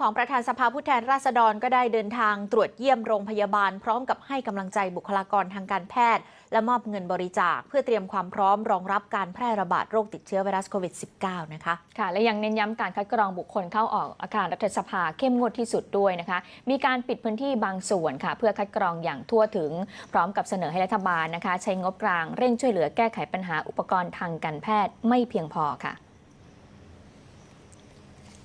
ของประธานสภาผู้แทนราษฎรก็ได้เดินทางตรวจเยี่ยมโรงพยาบาล พร้อมกับให้กำลังใจบุคลากรทางการแพทย์ และมอบเงินบริจาค เพื่อเตรียมความพร้อมรองรับการแพร่ระบาดโรคติดเชื้อไวรัสโควิด -19 นะคะค่ะและยังเน้นย้ำการคัดกรองบุคคลเข้าออกอาคารรัฐสภาเข้มงวดที่สุดด้วยนะคะ มีการปิดพื้นที่บางส่วนค่ะ เพื่อคัดกรองอย่างทั่วถึง พร้อมกับเสนอให้รัฐบาลนะคะ ใช้งบกลางเร่งช่วยเหลือแก้ไขปัญหาอุปกรณ์ทางการแพทย์ไม่เพียงพอค่ะ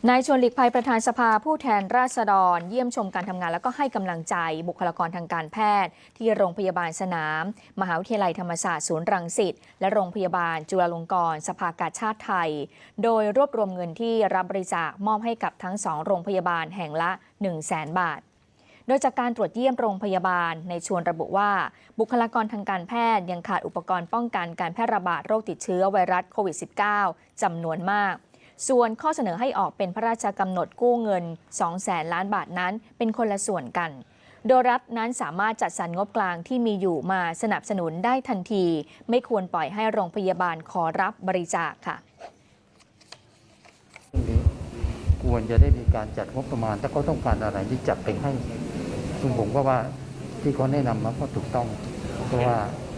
นายชวนหลีกภัยประธานสภาผู้แทนราษฎร เยี่ยมชมการทำงานแล้วก็ให้กำลังใจบุคลากรทางการแพทย์ ที่โรงพยาบาลสนาม มหาวิทยาลัยธรรมศาสตร์ศูนย์รังสิตและโรงพยาบาลจุฬาลงกรณ์สภากาชาติไทย โดยรวบรวมเงินที่รับบริจาคมอบให้กับทั้งสองโรงพยาบาลแห่งละ 1 0 0 0 0แสนบาทโดยจากการตรวจเยี่ยมโรงพยาบาลในชวนระบุว่า บุคลากรทางการแพทย์ยังขาดอุปกรณ์ป้องกันการแพร่ระบาดโรคติดเชื้อไวรัสโควิด -19 จำนวนมาก ส่วนข้อเสนอให้ออกเป็นพระราชกำหนดกู้เงิน 2 แสนล้านบาทนั้นเป็นคนละส่วนกัน โดยรัฐนั้นสามารถจัดสรรงบกลางที่มีอยู่มาสนับสนุนได้ทันที ไม่ควรปล่อยให้โรงพยาบาลขอรับบริจาคค่ะควรจะได้มีการจัดงบประมาณ ถ้าเขาต้องการอะไรที่จัดไปให้ซึ่งผมก็ว่าที่เขาแนะนำมาก็ถูกต้อง เพราะว่า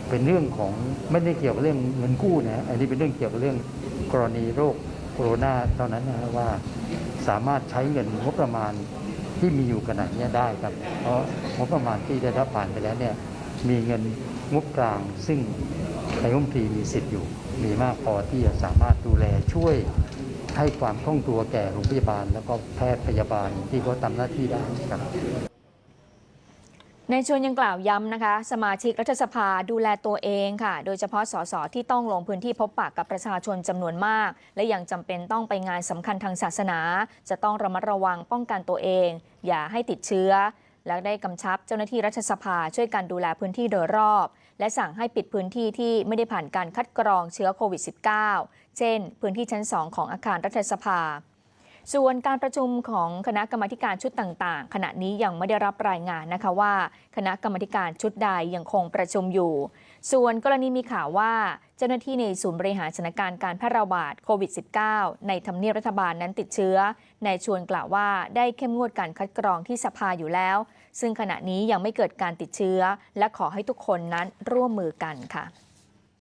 เป็นเรื่องของไม่ได้เกี่ยวกับเรื่องเงินกู้นะอันนี้เป็นเรื่องเกี่ยวกับเรื่องกรณีโรค โคโรนาเท่านั้นนะว่าสามารถใช้เงินงบประมาณที่มีอยู่ขนาดนี้ได้ครับ เพราะงบประมาณที่ได้รับผ่านไปแล้วเนี่ยมีเงินงบกลาง ซึ่งนายรัฐมนตรีมีสิทธิ์อยู่ มีมากพอที่จะสามารถดูแลช่วยให้ความคล่องตัวแก่โรงพยาบาล แล้วก็แพทย์พยาบาลที่เขาทำหน้าที่ได้ครับ ในชวนยังกล่าวย้ำนะคะ สมาชิกรัฐสภาดูแลตัวเองค่ะ โดยเฉพาะสสที่ต้องลงพื้นที่พบปะกับประชาชนจำนวนมาก และยังจำเป็นต้องไปงานสำคัญทางศาสนา จะต้องระมัดระวังป้องกันตัวเอง อย่าให้ติดเชื้อ และได้กำชับเจ้าหน้าที่รัฐสภาช่วยกันดูแลพื้นที่โดยรอบ และสั่งให้ปิดพื้นที่ที่ไม่ได้ผ่านการคัดกรองเชื้อโควิด -19 เช่น พื้นที่ชั้น 2 ของอาคารรัฐสภา ส่วนการประชุมของคณะกรรมการชุดต่างๆ ขณะนี้ยังไม่ได้รับรายงานนะคะว่า คณะกรรมการชุดใดยังคงประชุมอยู่ ส่วนกรณีมีข่าวว่า เจ้าหน้าที่ในศูนย์บริหารสถานการณ์การแพร่ระบาดโควิด -19 ในทำเนียบรัฐบาลนั้นติดเชื้อในชวนกล่าวว่าได้เข้มงวดการคัดกรองที่สภาอยู่แล้ว ซึ่งขณะนี้ยังไม่เกิดการติดเชื้อ และขอให้ทุกคนนั้นร่วมมือกันค่ะ